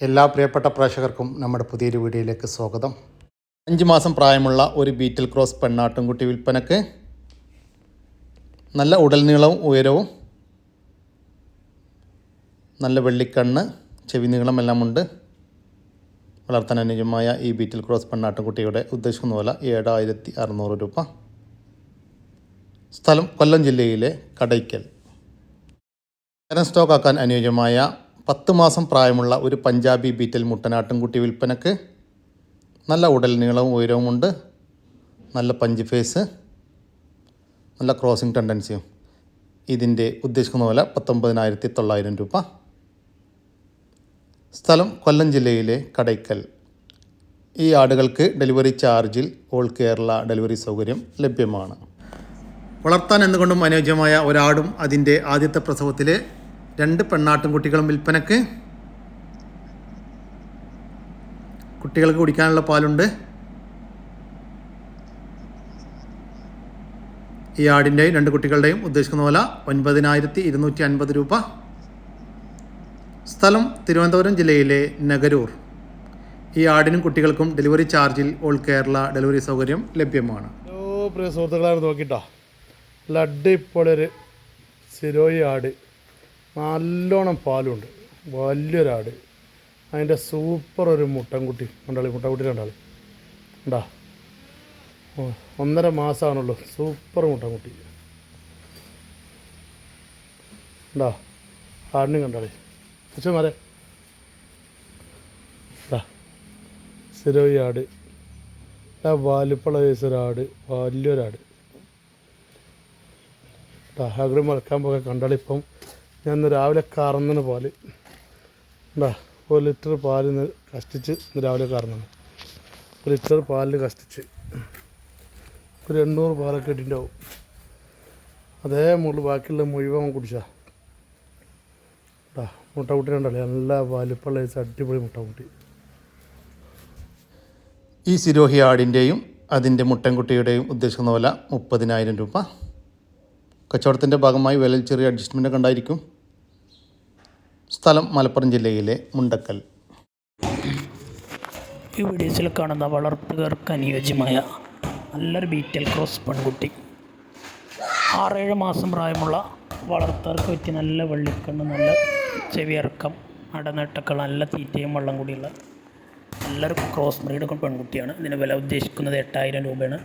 എല്ലാ പ്രിയപ്പെട്ട പ്രേക്ഷകർക്കും നമ്മുടെ പുതിയൊരു വീഡിയോയിലേക്ക് സ്വാഗതം. അഞ്ച് മാസം പ്രായമുള്ള ഒരു ബീറ്റിൽ ക്രോസ് പെണ്ണാട്ടുംകുട്ടി വിൽപ്പനക്ക് നല്ല ഉടൽനീളവും ഉയരവും നല്ല വെള്ളിക്കണ്ണ് ചെവി നീളമെല്ലാം ഉണ്ട് വളർത്താൻ അനുയോജ്യമായ ഈ ബീറ്റിൽ ക്രോസ് പെണ്ണാട്ടുംകുട്ടിയുടെ ഉദ്ദേശിക്കുന്ന പോലെ ഏഴായിരത്തി അറുന്നൂറ് രൂപ. സ്ഥലം കൊല്ലം ജില്ലയിലെ കടയ്ക്കൽ. തരം സ്റ്റോക്ക് ആക്കാൻ അനുയോജ്യമായ പത്ത് മാസം പ്രായമുള്ള ഒരു പഞ്ചാബി ബീറ്റൽ മുട്ടനാട്ടുംകുട്ടി വിൽപ്പനക്ക് നല്ല ഉടൽ നീളവും ഉയരവുമുണ്ട്. നല്ല പഞ്ച് ഫേസ്. നല്ല ക്രോസിംഗ് ടെൻഡൻസിയും. ഇതിന്റെ ഉദ്ദേശിക്കുന്ന പോലെ പത്തൊമ്പതിനായിരത്തി തൊള്ളായിരം രൂപ. സ്ഥലം കൊല്ലം ജില്ലയിലെ കടയ്ക്കൽ. ഈ ആടുകൾക്ക് ഡെലിവറി ചാർജിൽ ഓൾ കേരള ഡെലിവറി സൗകര്യം ലഭ്യമാണ്. വളർത്താൻ എന്തുകൊണ്ടും അനുയോജ്യമായ ഒരാടും അതിന്റെ ആദ്യത്തെ പ്രസവത്തിലെ രണ്ട് പെണ്ണാട്ടും കുട്ടികളും വിൽപ്പനക്ക്. കുട്ടികൾക്ക് കുടിക്കാനുള്ള പാലുണ്ട്. ഈ ആടിന്റെയും രണ്ട് കുട്ടികളുടെയും ഉദ്ദേശിക്കുന്ന പോലെ ഒൻപതിനായിരത്തി ഇരുന്നൂറ്റി അൻപത് രൂപ. സ്ഥലം തിരുവനന്തപുരം ജില്ലയിലെ നഗരൂർ. ഈ ആടിനും കുട്ടികൾക്കും ഡെലിവറി ചാർജിൽ ഓൾ കേരള ഡെലിവറി സൗകര്യം ലഭ്യമാണ്. ഓ പ്രിയ സുഹൃത്തുക്കളാണ് നോക്കിട്ടോ. നല്ല അടിപൊളിയൊരു സിരോയി ആട്. നല്ലോണം പാലുണ്ട്. വലിയൊരാട് അതിന്റെ സൂപ്പർ ഒരു മുട്ടൻകുട്ടി. ഉണ്ടാളി മുട്ടൻകുട്ടി കണ്ടാളി ഉണ്ടാ ഒന്നര മാസമാണുള്ളൂ സൂപ്പർ മുട്ടൻകുട്ടി. ഉണ്ടാ ആടിനും കണ്ടാളി. പക്ഷേ മാറേ സിരോയി ആട്. ആ വാലുപ്പള വേസൊരാട് വലിയൊരാട് ആഗ്രഹം മറക്കാൻ പോകാൻ കണ്ടാളിപ്പം ഞാൻ ഇന്ന് രാവിലെ കറന്നിന് പാൽ. എന്താ ഒരു ലിറ്റർ പാൽ ഇന്ന് കഷ്ടിച്ച് ഇന്ന് രാവിലെ കറന്നു ഒരു ലിറ്റർ പാലിൽ കഷ്ടിച്ച്. ഒരു എണ്ണൂറ് പാലൊക്കെ ഇട്ടിട്ടുണ്ടാവും. അതേ മുകളിൽ ബാക്കിയുള്ള മുഴുവൻ കുടിച്ചാ. മുട്ടക്കുട്ടി കണ്ടല്ലേ? നല്ല വലിപ്പുള്ള അടിപൊളി മുട്ട കുട്ടി. ഈ സിരോഹി ആടിന്റെയും അതിന്റെ മുട്ടൻകുട്ടിയുടെയും ഉദ്ദേശിക്കുന്ന വില മുപ്പതിനായിരം രൂപ. കച്ചവടത്തിന്റെ ഭാഗമായി വില ചെറിയ അഡ്ജസ്റ്റ്മെന്റ് ഉണ്ടായിരിക്കും. സ്ഥലം മലപ്പുറം ജില്ലയിലെ മുണ്ടക്കൽ. ഈ വീഡിയോസിൽ കാണുന്ന വളർത്തുകാർക്ക് അനുയോജ്യമായ നല്ലൊരു ബീറ്റൽ ക്രോസ് പെൺകുട്ടി. ആറേഴ് മാസം പ്രായമുള്ള വളർത്തുകാർക്ക് പറ്റിയ നല്ല വെള്ളിക്കണ്ണ് നല്ല ചെവിയിറക്കം അടനട്ടക്കൾ നല്ല തീറ്റയും വെള്ളം കൂടിയുള്ള നല്ലൊരു ക്രോസ് ബ്രീഡ് പെൺകുട്ടിയാണ്. ഇതിന് വില ഉദ്ദേശിക്കുന്നത് എട്ടായിരം രൂപയാണ്.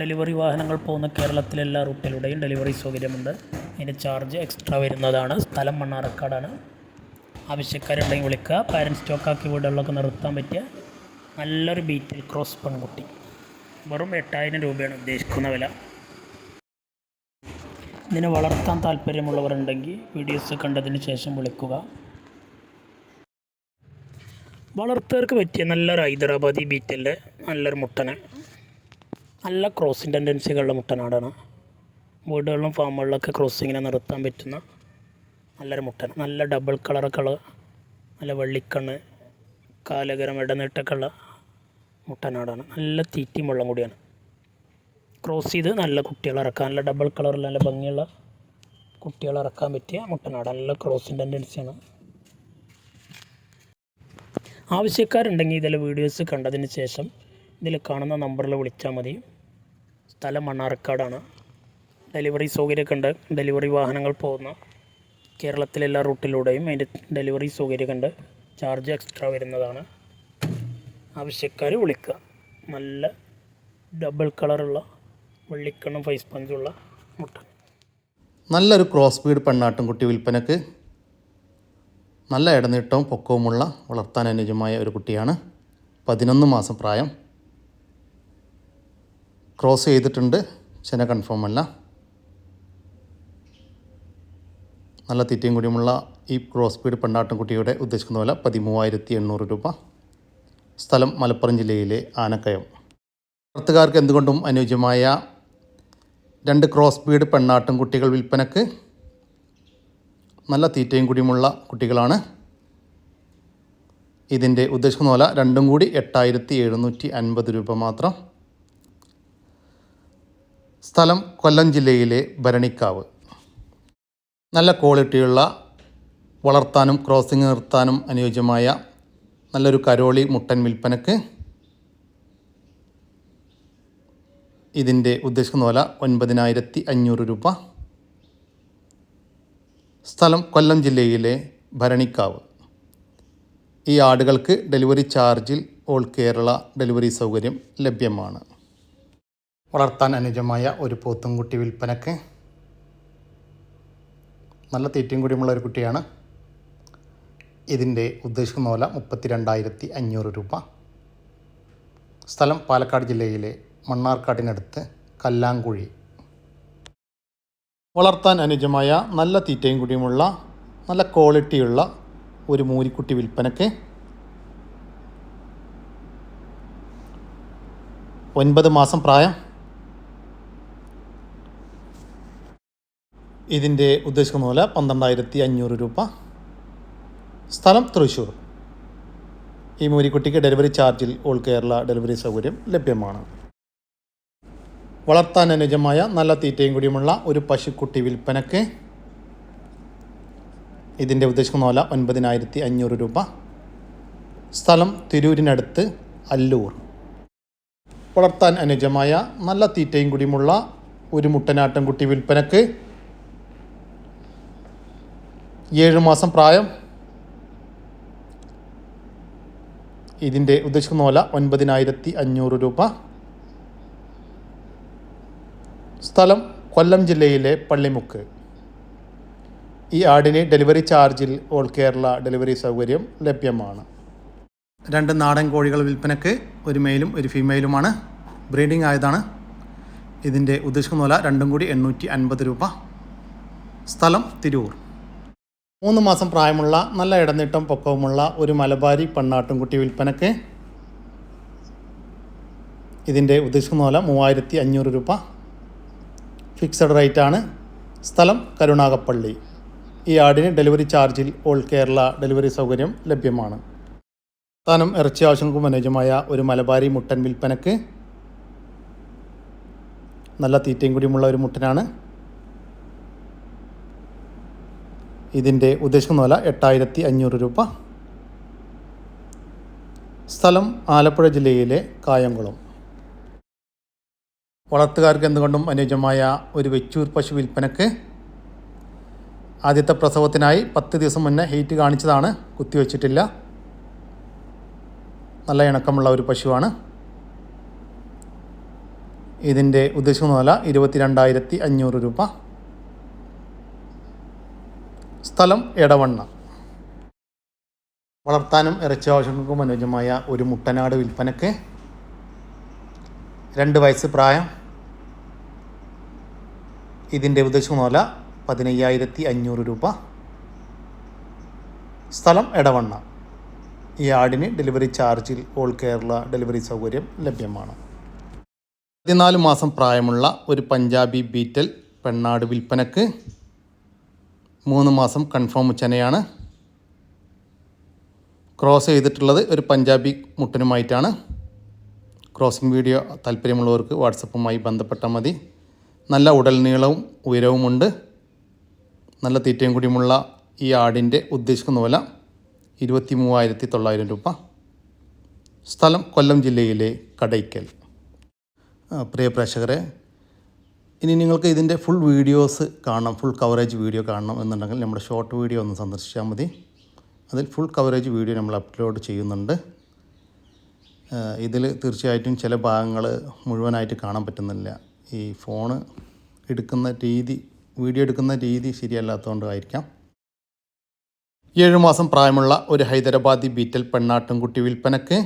ഡെലിവറി വാഹനങ്ങൾ പോകുന്ന കേരളത്തിലെ എല്ലാ റൂട്ടിലൂടെയും ഡെലിവറി സൗകര്യമുണ്ട്. ഇതിന് ചാർജ് എക്സ്ട്രാ വരുന്നതാണ്. സ്ഥലം മണ്ണാർക്കാടാണ് ആവശ്യക്കാരുണ്ടെങ്കിൽ വിളിക്കുക. പാരൻസ് സ്റ്റോക്കാക്കി വീടുകളിലൊക്കെ നിർത്താൻ പറ്റിയ നല്ലൊരു ബീറ്റിൽ ക്രോസ് പെൺകുട്ടി. വെറും എട്ടായിരം രൂപയാണ് ഉദ്ദേശിക്കുന്ന വില. ഇതിനെ വളർത്താൻ താല്പര്യമുള്ളവരുണ്ടെങ്കിൽ വീഡിയോസ് കണ്ടതിന് ശേഷം വിളിക്കുക. വളർത്തവർക്ക് പറ്റിയ നല്ലൊരു ഹൈദരാബാദി ബീറ്റലിന്റെ നല്ലൊരു മുട്ടനെ. നല്ല ക്രോസിങ് ടെൻഡൻസികളുള്ള മുട്ടനാടാണ്. വീടുകളിലും ഫാമുകളിലൊക്കെ ക്രോസിങ്ങിനെ നിർത്താൻ പറ്റുന്ന നല്ലൊരു മുട്ടൻ നല്ല ഡബിൾ കളറൊക്കെ ഉള്ള നല്ല വെള്ളിക്കണ്ണ് കാലകരം ഇടനീട്ടൊക്കെ ഉള്ള മുട്ടനാടാണ്. നല്ല തീറ്റി വെള്ളം കൂടിയാണ്. ക്രോസ് ചെയ്ത് നല്ല കുട്ടികളെ ഇറക്കാം നല്ല ഡബിൾ കളറിൽ നല്ല ഭംഗിയുള്ള കുട്ടികളെ ഇറക്കാൻ പറ്റിയ മുട്ടനാട് നല്ല ക്രോസിങ് ടെൻഡൻസിയാണ്. ആവശ്യക്കാരുണ്ടെങ്കിൽ ഇതിലെ വീഡിയോസ് കണ്ടതിന് ശേഷം ഇതിൽ കാണുന്ന നമ്പറിൽ വിളിച്ചാൽ മതി. സ്ഥലം മണ്ണാർക്കാടാണ്. ഡെലിവറി സൗകര്യമൊക്കെ ഉണ്ട് ഡെലിവറി വാഹനങ്ങൾ പോകുന്ന കേരളത്തിലെല്ലാ റൂട്ടിലൂടെയും അതിന്റെ ഡെലിവറി സൗകര്യമൊക്കെ ഉണ്ട് ചാർജ് എക്സ്ട്രാ വരുന്നതാണ്. ആവശ്യക്കാർ വിളിക്കുക. നല്ല ഡബിൾ കളറുള്ള വെള്ളിക്കണ്ണും ഫൈസ് പഞ്ചുള്ള മുട്ട. നല്ലൊരു ക്രോസ് ബീഡ് പെണ്ണാട്ടുംകുട്ടി വിൽപ്പനക്ക് നല്ല ഇടനീട്ടവും പൊക്കവുമുള്ള വളർത്താൻ അനുജമായ ഒരു കുട്ടിയാണ്. പതിനൊന്ന് മാസം പ്രായം. ക്രോസ് ചെയ്തിട്ടുണ്ട്. ചെന കൺഫേം അല്ല. നല്ല തീറ്റയും കൂടിയുമുള്ള ഈ ക്രോസ് പീഡ് പെണ്ണാട്ടിൻകുട്ടിയുടെ ഉദ്ദേശിക്കുന്ന വില പതിമൂവായിരത്തി എണ്ണൂറ് രൂപ. സ്ഥലം മലപ്പുറം ജില്ലയിലെ ആനക്കയം. വളർത്തുകാർക്ക് എന്തുകൊണ്ടും അനുയോജ്യമായ രണ്ട് ക്രോസ് ബീഡ് പെണ്ണാട്ടിൻകുട്ടികൾ വിൽപ്പനക്ക് നല്ല തീറ്റയും കൂടിയുമുള്ള കുട്ടികളാണ്. ഇതിന്റെ ഉദ്ദേശിക്കുന്ന വില രണ്ടും കൂടി എട്ടായിരത്തി എഴുന്നൂറ്റി അൻപത് രൂപ മാത്രം. സ്ഥലം കൊല്ലം ജില്ലയിലെ ഭരണിക്കാവ്. നല്ല ക്വാളിറ്റിയുള്ള വളർത്താനും ക്രോസിംഗ് നിർത്താനും അനുയോജ്യമായ നല്ലൊരു കരോളി മുട്ടൻ വിൽപ്പനക്ക് ഇതിന്റെ ഉദ്ദേശിക്കുന്ന വില ഒൻപതിനായിരത്തി അഞ്ഞൂറ് രൂപ. സ്ഥലം കൊല്ലം ജില്ലയിലെ ഭരണിക്കാവ്. ഈ ആടുകൾക്ക് ഡെലിവറി ചാർജിൽ ഓൾ കേരള ഡെലിവറി സൗകര്യം ലഭ്യമാണ്. വളർത്താൻ അനുജമായ ഒരു പോത്തുംകുട്ടി വിൽപ്പനക്ക് നല്ല തീറ്റയും കൂടിയുമുള്ള ഒരു കുട്ടിയാണ്. ഇതിന്റെ ഉദ്ദേശിക്കുന്ന വില മുപ്പത്തി രണ്ടായിരത്തി അഞ്ഞൂറ് രൂപ. സ്ഥലം പാലക്കാട് ജില്ലയിലെ മണ്ണാർക്കാടിനടുത്ത് കല്ലാങ്കുഴി. വളർത്താൻ അനുജമായ നല്ല തീറ്റയും കൂടിയുമുള്ള നല്ല ക്വാളിറ്റിയുള്ള ഒരു മൂരിക്കുട്ടി വിൽപ്പനയ്ക്ക് ഒൻപത് മാസം പ്രായം. ഇതിന്റെ ഉദ്ദേശിക്കുന്ന പോലെ പന്ത്രണ്ടായിരത്തി അഞ്ഞൂറ് രൂപ. സ്ഥലം തൃശ്ശൂർ. ഈ മൂരിക്കുട്ടിക്ക് ഡെലിവറി ചാർജിൽ ഓൾ കേരള ഡെലിവറി സൗകര്യം ലഭ്യമാണ്. വളർത്താൻ അനുജമായ നല്ല തീറ്റയും കൂടിയുമുള്ള ഒരു പശുക്കുട്ടി വിൽപ്പനക്ക് ഇതിന്റെ ഉദ്ദേശിക്കുന്ന പോലെ ഒൻപതിനായിരത്തി അഞ്ഞൂറ് രൂപ. സ്ഥലം തിരൂരിനടുത്ത് അല്ലൂർ. വളർത്താൻ അനുജമായ നല്ല തീറ്റയും കൂടിയുമുള്ള ഒരു മുട്ടനാട്ടൻകുട്ടി വിൽപ്പനക്ക് ഏഴ് മാസം പ്രായം. ഇതിന്റെ ഉദ്ദേശിക്കുന്ന പോലെ ഒൻപതിനായിരത്തി അഞ്ഞൂറ് രൂപ. സ്ഥലം കൊല്ലം ജില്ലയിലെ പള്ളിമുക്ക്. ഈ ആടിന് ഡെലിവറി ചാർജിൽ ഓൾ കേരള ഡെലിവറി സൗകര്യം ലഭ്യമാണ്. രണ്ട് നാടൻ കോഴികൾ വിൽപ്പനക്ക് ഒരു മെയിലും ഒരു ഫീമെയിലുമാണ്. ബ്രീഡിംഗ് ആയതാണ്. ഇതിന്റെ ഉദ്ദേശിക്കുന്ന വില രണ്ടും കൂടി എണ്ണൂറ്റി അൻപത് രൂപ. സ്ഥലം തിരൂർ. മൂന്ന് മാസം പ്രായമുള്ള നല്ല ഇടനീട്ടം പൊക്കവുമുള്ള ഒരു മലബാരി പെണ്ണാട്ടുംകുട്ടി വിൽപ്പനക്ക് ഇതിന്റെ ഉദ്ദേശിക്കുന്ന പോലെ മൂവായിരത്തി അഞ്ഞൂറ് രൂപ ഫിക്സഡ് റേറ്റ് ആണ് സ്ഥലം കരുണാകപ്പള്ളി ഈ ആടിന് ഡെലിവറി ചാർജിൽ ഓൾ കേരള ഡെലിവറി സൗകര്യം ലഭ്യമാണ്. സ്ഥാനം ഇറച്ചി ആവശ്യങ്ങൾക്കും അനുയോജ്യമായ ഒരു മലബാരി മുട്ടൻ വിൽപ്പനക്ക് നല്ല തീറ്റയും കൂടിയുമുള്ള ഒരു മുട്ടനാണ്. ഇതിന്റെ ഉദ്ദേശിക്കുന്ന വില എട്ടായിരത്തി അഞ്ഞൂറ് രൂപ. സ്ഥലം ആലപ്പുഴ ജില്ലയിലെ കായംകുളം. വളർത്തുകാർക്ക് എന്തുകൊണ്ടും അനുയോജ്യമായ ഒരു വെച്ചൂർ പശു വിൽപ്പനക്ക് ആദ്യത്തെ പ്രസവത്തിനായി പത്ത് ദിവസം മുന്നേ ഹീറ്റ് കാണിച്ചതാണ്. കുത്തിവെച്ചിട്ടില്ല നല്ല ഇണക്കമുള്ള ഒരു പശുവാണ്. ഇതിന്റെ ഉദ്ദേശിക്കുന്ന വില ഇരുപത്തി രണ്ടായിരത്തി അഞ്ഞൂറ് രൂപ. സ്ഥലം എടവണ്ണ. വളർത്താനും ഇറച്ചി ആവശ്യങ്ങൾക്കും അനുയോജ്യമായ ഒരു മുട്ടനാട് വിൽപ്പനക്ക് രണ്ട് വയസ്സ് പ്രായം. ഇതിന്റെ ഉദ്ദേശം വില പതിനയ്യായിരത്തി അഞ്ഞൂറ് രൂപ. സ്ഥലം എടവണ്ണ. ഈ ആടിന് ഡെലിവറി ചാർജിൽ ഓൾ കേരള ഡെലിവറി സൗകര്യം ലഭ്യമാണ്. പതിനാല് മാസം പ്രായമുള്ള ഒരു പഞ്ചാബി ബീറ്റൽ പെണ്ണാട് വിൽപ്പനക്ക് മൂന്ന് മാസം കൺഫേം ചെനയാണ് ക്രോസ് ചെയ്തിട്ടുള്ളത് ഒരു പഞ്ചാബി മുട്ടനുമായിട്ടാണ്. ക്രോസിംഗ് വീഡിയോ താല്പര്യമുള്ളവർക്ക് വാട്സപ്പുമായി ബന്ധപ്പെട്ടാൽ മതി. നല്ല ഉടൽ നീളവും ഉയരവുമുണ്ട് നല്ല തീറ്റയും കൂടിയുമുള്ള ഈ ആടിന്റെ ഉദ്ദേശിക്കുന്ന വില ഇരുപത്തി മൂവായിരത്തി തൊള്ളായിരം രൂപ. സ്ഥലം കൊല്ലം ജില്ലയിലെ കടയ്ക്കൽ. പ്രിയ പ്രേക്ഷകരെ ഇനി നിങ്ങൾക്ക് ഇതിന്റെ ഫുൾ വീഡിയോസ് കാണണം ഫുൾ കവറേജ് വീഡിയോ കാണണം എന്നുണ്ടെങ്കിൽ നമ്മുടെ ഷോർട്ട് വീഡിയോ ഒന്ന് സന്ദർശിച്ചാൽ മതി. അതിൽ ഫുൾ കവറേജ് വീഡിയോ നമ്മൾ അപ്ലോഡ് ചെയ്യുന്നുണ്ട്. ഇതിൽ തീർച്ചയായിട്ടും ചില ഭാഗങ്ങൾ മുഴുവനായിട്ട് കാണാൻ പറ്റുന്നില്ല. ഈ ഫോണ് എടുക്കുന്ന രീതി വീഡിയോ എടുക്കുന്ന രീതി ശരിയല്ലാത്തതുകൊണ്ടായിരിക്കാം. ഏഴ് മാസം പ്രായമുള്ള ഒരു ഹൈദരാബാദി ബീറ്റൽ പെണ്ണാട്ടുംകുട്ടി വിൽപ്പനക്ക്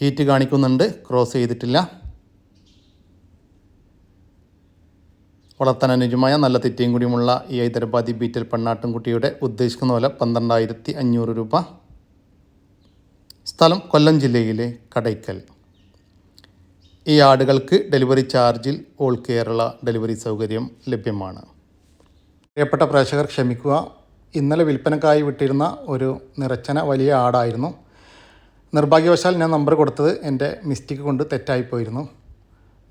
ഹീറ്റ് കാണിക്കുന്നുണ്ട്. ക്രോസ് ചെയ്തിട്ടില്ല. വളർത്താൻ അനുജമായ നല്ല തെറ്റിയും കൂടിയുമുള്ള ഈ ഹൈദരാബാദി ബീറ്റൽ പെണ്ണാട്ടുംകുട്ടിയുടെ ഉദ്ദേശിക്കുന്ന പോലെ പന്ത്രണ്ടായിരത്തി അഞ്ഞൂറ് രൂപ. സ്ഥലം കൊല്ലം ജില്ലയിലെ കടയ്ക്കൽ. ഈ ആടുകൾക്ക് ഡെലിവറി ചാർജിൽ ഓൾ കേരള ഡെലിവറി സൗകര്യം ലഭ്യമാണ്. പ്രിയപ്പെട്ട പ്രേക്ഷകർ ക്ഷമിക്കുക. ഇന്നലെ വിൽപ്പനക്കായി വിട്ടിരുന്ന ഒരു നിറച്ചന വലിയ ആടായിരുന്നു. നിർഭാഗ്യവശാൽ ഞാൻ നമ്പർ കൊടുത്തത് എന്റെ മിസ്റ്റേക്ക് കൊണ്ട് തെറ്റായിപ്പോയിരുന്നു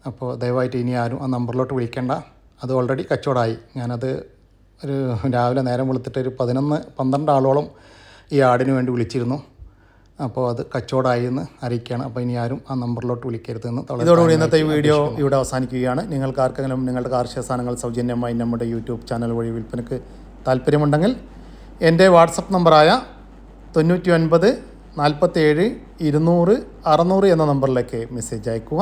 അപ്പോൾ ദയവായിട്ട് ഇനി ആരും ആ നമ്പറിലോട്ട് വിളിക്കേണ്ട. അത് ഓൾറെഡി കച്ചവടമായി. ഞാനത് ഒരു രാവിലെ നേരം വെളുത്തിട്ട് ഒരു പതിനൊന്ന് പന്ത്രണ്ട് ആളോളം ഈ ആടിന് വേണ്ടി വിളിച്ചിരുന്നു. അപ്പോൾ അത് കച്ചവടമായി എന്ന് അറിയിക്കുകയാണ്. അപ്പോൾ ഇനി ആരും ആ നമ്പറിലോട്ട് വിളിക്കരുത് വിളിക്കരുതെന്ന് ഇതോടുകൂടി ഇന്നത്തെ ഈ വീഡിയോ ഇവിടെ അവസാനിക്കുകയാണ്. നിങ്ങൾക്ക് ആർക്കെങ്കിലും നിങ്ങളുടെ കാർഷിക സാധനങ്ങൾ സൗജന്യമായി നമ്മുടെ യൂട്യൂബ് ചാനൽ വഴി വിൽപ്പനയ്ക്ക് താല്പര്യമുണ്ടെങ്കിൽ എന്റെ വാട്സപ്പ് നമ്പറായ തൊണ്ണൂറ്റി ഒൻപത് നാൽപ്പത്തേഴ് ഇരുന്നൂറ് അറുന്നൂറ് എന്ന നമ്പറിലേക്ക് മെസ്സേജ് അയക്കുക